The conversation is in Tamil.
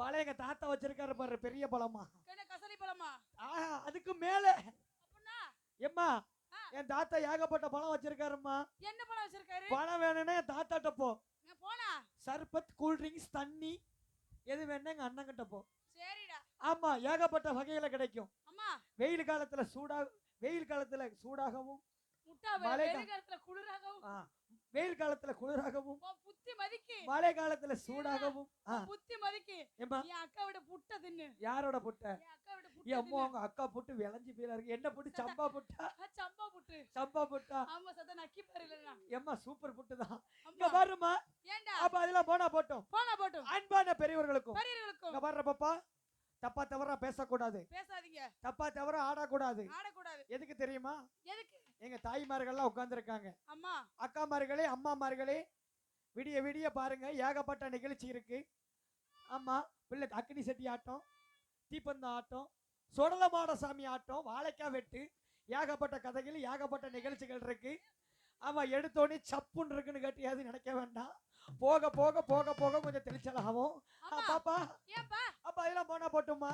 பழைய எங்க தாத்தா வச்சிருக்காரு பாரு பெரிய பழமா. கசலி பழமா? ஆஹா அதுக்கு மேல. எம்மா. என் தாத்தா ஏகப்பட்ட பழம் வச்சிருக்காரும்மா. என்ன பழம் வச்சிருக்காரு? பழம் வேணும்னா என் தாத்தாட்ட போ. போனா? சர்பத் கூல் ட்ரிங்க்ஸ் தண்ணி எது வேணா எங்க அண்ணன் கிட்ட போ. சரிடா. ஆமா ஏகப்பட்ட வகையில கிடைக்கும். அம்மா. வெயில் காலத்துல சூடா வெயில் காலத்துல சூடாகவும் மழை கா- வெயில்காலத்துல குளிராகவும். வெயில் காலத்துல குளிராகவும். புத்தி மழை காலத்துல சூடாகவும் புத்தி மதிக்கு. என் அக்காவோட புட்ட தின்னு. யாரோட புட்ட? என் உங்க அக்கா புட்டு விளைஞ்சு போயில இருக்கு. என்ன புட்டு? சம்பா புட்டா? சம்பா புட்டு. சம்பா புட்டா? ஆமா சத்த நக்கி எம்மா சூப்பர் புட்டு தான். இங்க பாருமா அப்ப அதெல்லாம் போனா போட்டோம். போனா போட்டும். அன்பான பெரியவர்களுக்கும். பெரியவர்களுக்கும். இங்க பாருற பாப்பா. தப்பா தவறா பேசக்கூடாது. பேசாதீங்க. தப்பா தவற ஆடக்கூடாது. ஆடக்கூடாது. எதுக்கு தெரியுமா? எதுக்கு? எங்க தாய்மார்கள்லாம் உட்கார்ந்துருக்காங்க. அம்மா. அக்காமார்களே அம்மாமார்களே விடிய விடிய பாருங்க ஏகப்பட்ட நிகழ்ச்சி இருக்கு. ஆமா பிள்ளை அக்னி செட்டி ஆட்டம் தீப்பந்தம் ஆட்டம் சுடலமாட சாமி ஆட்டம் வாழைக்காய் வெட்டு ஏகப்பட்ட கதைகள் ஏகப்பட்ட நிகழ்ச்சிகள் இருக்கு. ஆமா எடுத்தோடனே சப்புன்னு இருக்குன்னு கேட்டியாவது நினைக்க வேண்டாம். போக போக போக போக கொஞ்சம் தெளிச்சலாகும். பாப்பா. ஏன்பா? அப்ப அதெல்லாம் போனா போட்டுமா?